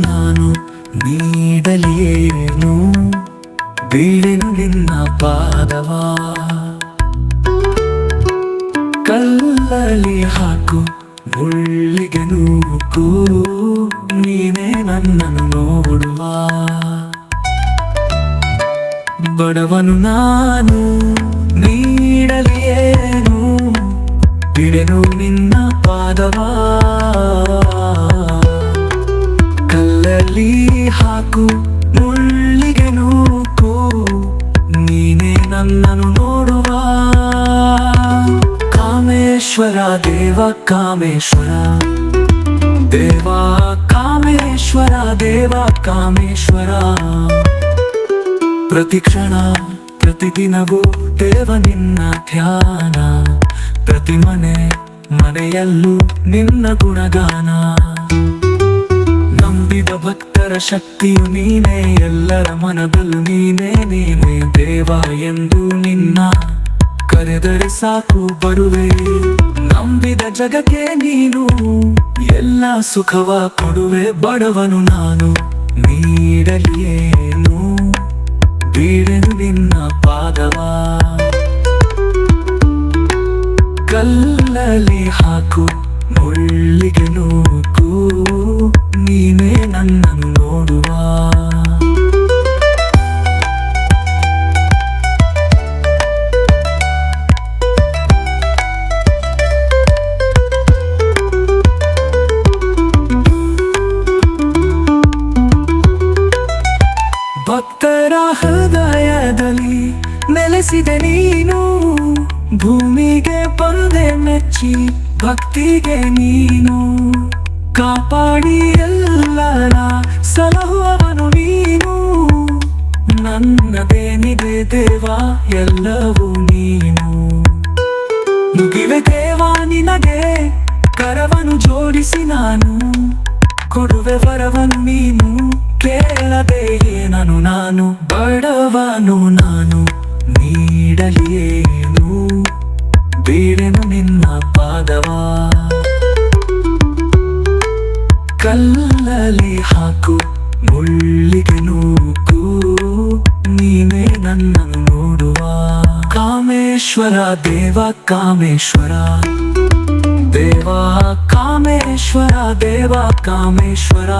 ನಾನು ನೀಡಲೇನು? ಬೀಳೆನು ನಿನ್ನ ಪಾದವಾ? ಕಲ್ಲಲ್ಲಿ ಹಾಕು ಮುಳ್ಳಿಗೆ ನೂಕು, ನೀನೇ ನನ್ನನ್ನು ನೋಡುವ. ಬಡವನು ನಾನು ನೀಡಲೇನು? ಬಿಡೆನು ನಿನ್ನ ಪಾದವಾ? ಕಾಮೇಶ್ವರ, ದೇವ ಕಾಮೇಶ್ವರ. ದೇವ ಕಾಮೇಶ್ವರ ದೇವ ಕಾಮೇಶ್ವರ. ಪ್ರತಿಕ್ಷಣ ಪ್ರತಿದಿನವೂ ದೇವ ನಿನ್ನ ಧ್ಯಾನ. ಪ್ರತಿ ಮನೆ, ಮನೆಯಲ್ಲೂ ನಿನ್ನ ಗುಣಗಾನ. ನಂಬಿದ ಭಕ್ತರ ಶಕ್ತಿಯು ನೀನೇ, ಎಲ್ಲರ ಮನದಲ್ಲೂ ನೀನೇ ನೀನೇ. ದೇವ ಎಂದು ನಿನ್ನ ಕರೆದರೆ ಸಾಕು ಬರುವೆ. ನಂಬಿದ ಜಗಕ್ಕೆ ನೀನು. ಎಲ್ಲ ಸುಖವ ಕೊಡುವೆ ಬಡವನು ನಾನು. ನೀಡಲಿಯೇನು ಬೀಳೆನು ನಿನ್ನ ಪಾದವ. ಕಲ್ಲಲ್ಲಿ ಹಾಕು, ಮುಳ್ಳಿಗೆ ನೂಕು. ನೀನೇ ನನ್ನನ್ನು ನೆಲೆಸಿದೆ ನೀನು, ಭೂಮಿಗೆ ಬಂದೆ ಮೆಚ್ಚಿ, ಭಕ್ತಿಗೆ ನೀನು. ಕಾಪಾಡಿ ಎಲ್ಲರ ಸಲಹುವವನು ನೀನು. ನನ್ನದೇನಿದೆ ದೇವ, ಎಲ್ಲವೂ ನೀನು. ಮುಗಿವೆ ದೇವಾ ನಿನಗೆ, ಕರವನು ಜೋಡಿಸಿ ನಾನು. ಕೊಡುವೆ ವರವನು ನೀನು, ಕೇಳದೆ ಏನನು ನಾನು, ಬಡವನು ನಾನು. ನೀಡಲಿಯೇನು ಬೇಡನು ನಿನ್ನ ಪಾದವ? ಕಲ್ಲಲ್ಲಿ ಹಾಕು, ಮುಳ್ಳಿಗೆ ನೂಕು. ನೀನೇ ನನ್ನನ್ನು ನೋಡುವ. ಕಾಮೇಶ್ವರ ದೇವ ಕಾಮೇಶ್ವರ. ದೇವ ಕಾಮೇಶ್ವರ ದೇವ, ಕಾಮೇಶ್ವರ.